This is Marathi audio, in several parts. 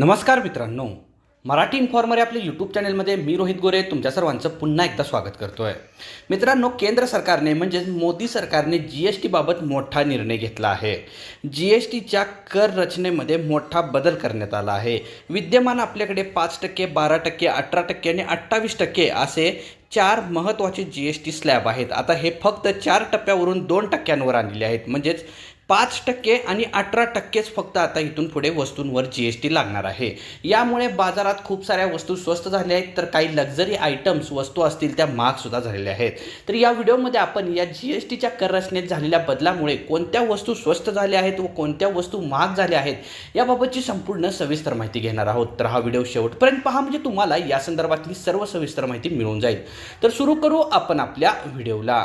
नमस्कार मित्रांनो. मराठी इन्फॉर्मर या आपल्या यूट्यूब चॅनलमध्ये मी रोहित गोरे तुमच्या सर्वांचं पुन्हा एकदा स्वागत करतो आहे मित्रांनो केंद्र सरकारने म्हणजेच मोदी सरकारने जी एस टीबाबत मोठा निर्णय घेतला आहे. जी एस टीच्या कर रचनेमध्ये मोठा बदल करण्यात आला आहे. विद्यमान आपल्याकडे पाच टक्के बारा टक्के अठरा टक्के आणि अठ्ठावीस टक्के असे चार महत्त्वाचे जी एस टी स्लॅब आहेत. आता हे फक्त चार टप्प्यावरून दोन टक्क्यांवर आणलेले आहेत. म्हणजेच पाच टक्के आणि अठरा टक्केच फक्त आता इथून पुढे वस्तूंवर जी एस टी लागणार आहे. यामुळे बाजारात खूप साऱ्या वस्तू स्वस्त झाल्या आहेत तर काही लक्झरी आयटम्स वस्तू असतील त्या महागसुद्धा झालेल्या आहेत. तर या व्हिडिओमध्ये आपण या जी एस टीच्या कर रचनेत झालेल्या बदलामुळे कोणत्या वस्तू स्वस्त झाल्या आहेत व कोणत्या वस्तू महाग झाल्या आहेत याबाबतची संपूर्ण सविस्तर माहिती घेणार आहोत. तर हा व्हिडिओ शेवटपर्यंत पहा म्हणजे तुम्हाला या संदर्भातली सर्व सविस्तर माहिती मिळून जाईल. तर सुरू करू आपण आपल्या व्हिडिओला.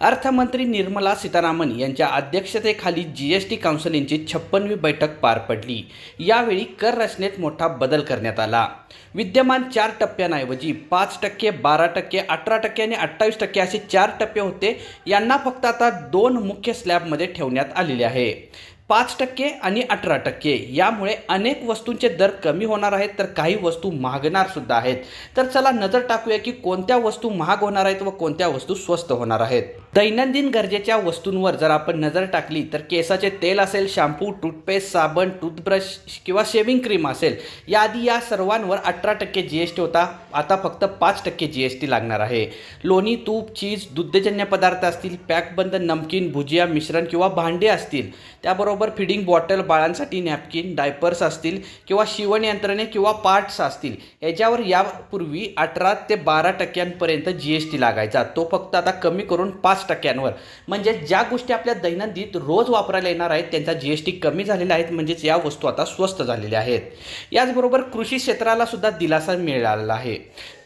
अर्थमंत्री निर्मला सीतारामन यांच्या अध्यक्षतेखाली जी एस टी काउन्सिलिंगची छप्पनवी बैठक पार पडली. यावेळी कर रचनेत मोठा बदल करण्यात आला. विद्यमान चार टप्प्यांऐवजी पाच टक्के बारा टक्के अठरा टक्के आणि अठ्ठावीस टक्के असे चार टप्पे होते. यांना फक्त आता दोन मुख्य स्लॅबमध्ये ठेवण्यात आलेले आहे. पाच टक्के आणि अठरा टक्के. यामुळे अनेक वस्तूंचे दर कमी होणार आहेत तर काही वस्तू महागणार सुद्धा आहेत. तर चला नजर टाकूया की कोणत्या वस्तू महाग होणार आहेत व कोणत्या वस्तू स्वस्त होणार आहेत. दैनंदिन गरजेच्या वस्तूंवर जर आपण नजर टाकली तर केसाचे तेल असेल शॅम्पू टूथपेस्ट साबण टूथब्रश किंवा शेविंग क्रीम असेल याआधी या सर्वांवर अठरा टक्के जी एस टी होता. आता फक्त पाच टक्के जी एस टी लागणार आहे. लोणी तूप चीज दुग्धजन्य पदार्थ असतील पॅकबंद नमकीन भुजिया मिश्रण किंवा भांडे असतील त्याबरोबर फिडिंग बॉटल बाळांसाठी नॅपकिन डायपर्स असतील किंवा शिवणयंत्रणे किंवा पार्ट्स असतील याच्यावर यापूर्वी अठरा ते बारा टक्क्यांपर्यंत जी एस टी लागायचा. तो फक्त आता कमी करून पाच टक्क्यांवर. म्हणजे ज्या गोष्टी आपल्या दैनंदिन रोज वापरायला येणार आहेत त्यांचा जी एस टी कमी झालेला आहेत म्हणजेच या वस्तू आता स्वस्त झालेल्या आहेत. याचबरोबर कृषी क्षेत्राला सुद्धा दिलासा मिळालेला आहे.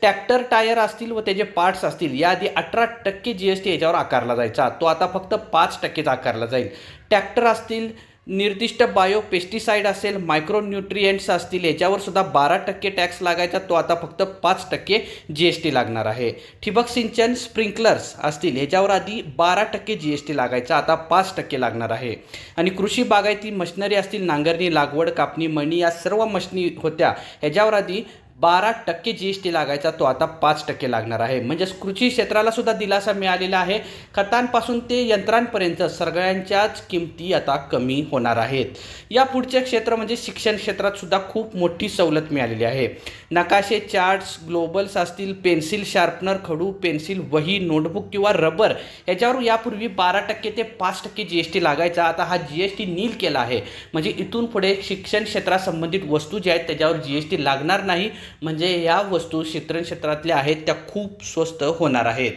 ट्रॅक्टर टायर असतील व त्याचे पार्ट्स असतील याआधी अठरा टक्के जी एस टी याच्यावर आकारला जायचा. तो आता फक्त पाच टक्केच आकारला जाईल. ट्रॅक्टर असतील निर्दिष्ट बायो पेस्टिसाईड असेल मायक्रोन्युट्रियंट्स असतील याच्यावर सुद्धा बारा टक्के टॅक्स लागायचा. तो आता फक्त पाच टक्के जी एस टी लागणार आहे. ठिबक सिंचन स्प्रिंकलर्स असतील याच्यावर आधी बारा टक्के जी एस टी लागायचा. आता पाच टक्के लागणार आहे. आणि कृषी बागायती मशिनरी असतील नांगरणी लागवड कापणी मणी या सर्व मशिनी होत्या ह्याच्यावर आधी बारा टक्के जी एस टी लागायचा तो आता पाच टक्के लागणार आहे. म्हणजेच कृषी क्षेत्राला सुद्धा दिलासा मिळालेला आहे. खतांपासून ते यंत्रांपर्यंत सगळ्यांच्याच किमती आता कमी होणार आहेत. या पुढचे क्षेत्र म्हणजे शिक्षण क्षेत्रात सुद्धा खूप मोठी सवलत मिळालेली आहे. नकाशे चार्ट्स ग्लोबल्स असतील पेन्सिल शार्पनर खडू पेन्सिल वही नोटबुक किंवा रबर याच्यावर यापूर्वी बारा टक्के ते पाच टक्के जी एस टी लागायचा. आता हा जी एस टी नील केला आहे. म्हणजे इथून पुढे शिक्षण क्षेत्रासंबंधित वस्तू ज्या आहेत त्याच्यावर जी एस टी लागणार नाही. म्हणजे या वस्तू शिक्षण क्षेत्रातल्या आहेत त्या खूप स्वस्त होणार आहेत.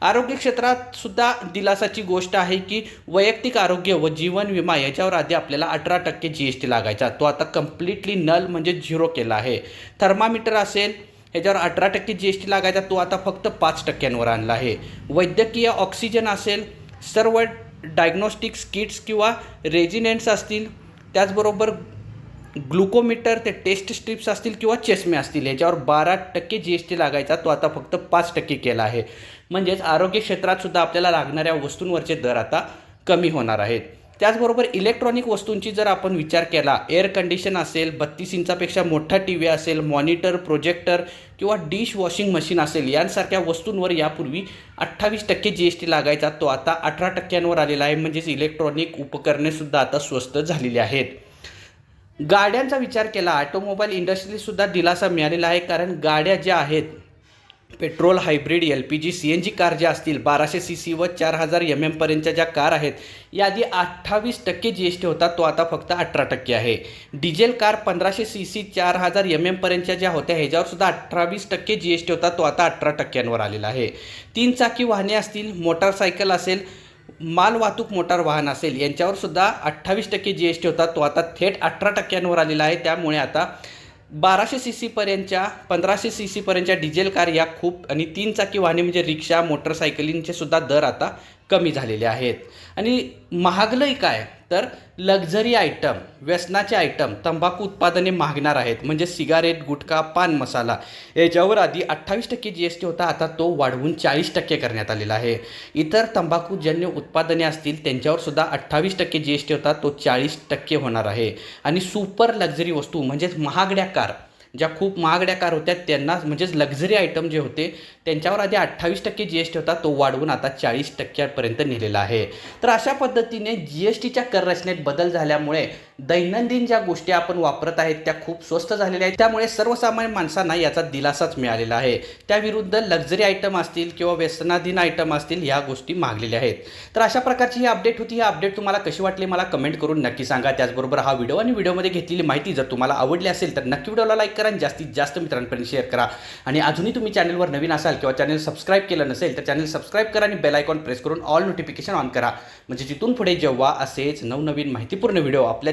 आरोग्य क्षेत्रात सुद्धा दिलासाची गोष्ट आहे की वैयक्तिक आरोग्य व जीवन विमा याच्यावर आधी आपल्याला अठरा टक्के जी एस टी लागायचा. तो आता कम्प्लिटली नल म्हणजे झिरो केला आहे. थर्मामीटर असेल याच्यावर अठरा टक्के जी एस टी लागायचा तो आता फक्त पाच टक्क्यांवर आणला आहे. वैद्यकीय ऑक्सिजन असेल सर्व डायग्नॉस्टिक्स किट्स किंवा रेजिनेंट्स असतील त्याचबरोबर ग्लुकोमीटर ते टेस्ट स्ट्रिप्स असतील किंवा चष्मे असतील याच्यावर बारा टक्के जी एस टी लागायचा तो आता फक्त पाच टक्के केला आहे. म्हणजेच आरोग्य क्षेत्रातसुद्धा आपल्याला लागणाऱ्या वस्तूंवरचे दर आता कमी होणार आहेत. त्याचबरोबर इलेक्ट्रॉनिक वस्तूंची जर आपण विचार केला एअर कंडिशन असेल बत्तीस इंचापेक्षा मोठा टी व्ही असेल मॉनिटर प्रोजेक्टर किंवा डिश वॉशिंग मशीन असेल यांसारख्या वस्तूंवर यापूर्वी अठ्ठावीस टक्के जी एस टी लागायचा तो आता अठरा टक्क्यांवर आलेला आहे. म्हणजेच इलेक्ट्रॉनिक उपकरणेसुद्धा आता स्वस्त झालेली आहेत. गाड्यांचा विचार केला ऑटोमोबाईल इंडस्ट्रीसुद्धा दिलासा मिळालेला आहे कारण गाड्या ज्या आहेत petrol hybrid L P G C N G car ज्या असतील बाराशे सी सी व चार हजार एम एमपर्यंतच्या ज्या कार आहेत याआधी अठ्ठावीस टक्के जी एस टी होता तो आता फक्त अठरा टक्के आहे. डिझेल कार पंधराशे सी सी चार हजार एम एमपर्यंतच्या ज्या होत्या ह्याच्यावर सुद्धा अठ्ठावीस टक्के जी एस टी होता तो आता अठरा टक्क्यांवर आलेला आहे. तीन चाकी वाहने असतील मोटारसायकल असेल मालवाहतूक मोटार वाहन असेल यांच्यावर सुद्धा अठ्ठावीस टक्के जी एस टी होता. तो आता थेट अठरा टक्क्यांवर आलेला आहे. त्यामुळे आता बाराशे सी सीपर्यंतच्या पंधराशे सी सीपर्यंतच्या डिझेल कार या खूप आणि तीन चाकी वाहने म्हणजे रिक्षा मोटरसायकलींचे सुद्धा दर आता कमी झालेले आहेत. आणि महागलंही काय? तर लक्झरी आयटम व्यसनाचे आयटम तंबाखू उत्पादने महागणार आहेत. म्हणजे सिगारेट गुटखा पान मसाला. याच्यावर आधी अठ्ठावीस टक्के जी एस टी होता आता तो वाढवून चाळीस टक्के करण्यात आलेला आहे. इतर तंबाखूजन्य उत्पादने असतील त्यांच्यावर सुद्धा अठ्ठावीस टक्के जी एस टी होता तो चाळीस टक्के होणार आहे. आणि सुपर लक्झरी वस्तू म्हणजेच महागड्या कार ज्या खूप महागड्या कार होत्या त्यांना म्हणजेच लक्झरी आयटम जे होते त्यांच्यावर आधी अठ्ठावीस टक्के जी एस टी होता तो वाढवून आता चाळीस टक्क्यापर्यंत नेलेला आहे. तर अशा पद्धतीने जी एस टीच्या कर रचनेत बदल झाल्यामुळे दैनंदिन ज्या गोष्टी आपण वापरत आहेत त्या खूप स्वस्त झालेल्या आहेत. त्यामुळे सर्वसामान्य माणसांना याचा दिलासाच मिळालेला आहे. त्याविरुद्ध लक्झरी आयटम असतील किंवा व्यसनाधीन आयटम असतील ह्या गोष्टी मागलेल्या आहेत. तर अशा प्रकारची ही अपडेट होती. ही अपडेट तुम्हाला कशी वाटली मला कमेंट करून नक्की सांगा. त्याचबरोबर हा व्हिडिओ आणि व्हिडिओमध्ये घेतलेली माहिती जर तुम्हाला आवडली असेल तर नक्की व्हिडिओला लाईक करा आणि जास्तीत जास्त मित्रांपर्यंत शेअर करा. आणि अजूनही तुम्ही चॅनलवर नवीन असाल किंवा चॅनल सबस्क्राईब केलं नसेल तर चॅनल सबस्क्राईब करा आणि बेल आयकॉन प्रेस करून ऑल नोटिफिकेशन ऑन करा. म्हणजे जिथून पुढे जेव्हा असेच नवनवीन माहितीपूर्ण व्हिडिओ आपल्या